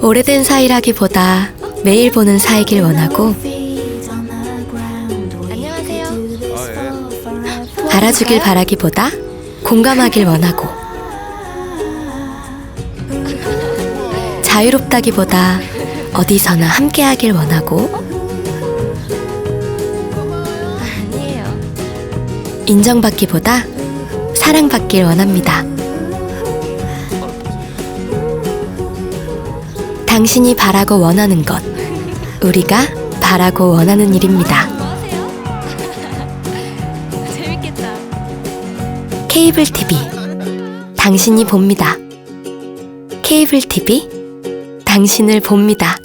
오래된 사이라기보다 매일 보는 사이길 원하고 안녕하세요. 알아주길 아, 예. 바라기보다 공감하길 원하고 자유롭다기보다 어디서나 함께하길 원하고 인정받기보다 사랑받길 원합니다. 당신이 바라고 원하는 것, 우리가 바라고 원하는 일입니다. 재밌겠다. 케이블 TV 당신이 봅니다. 케이블 TV 당신을 봅니다.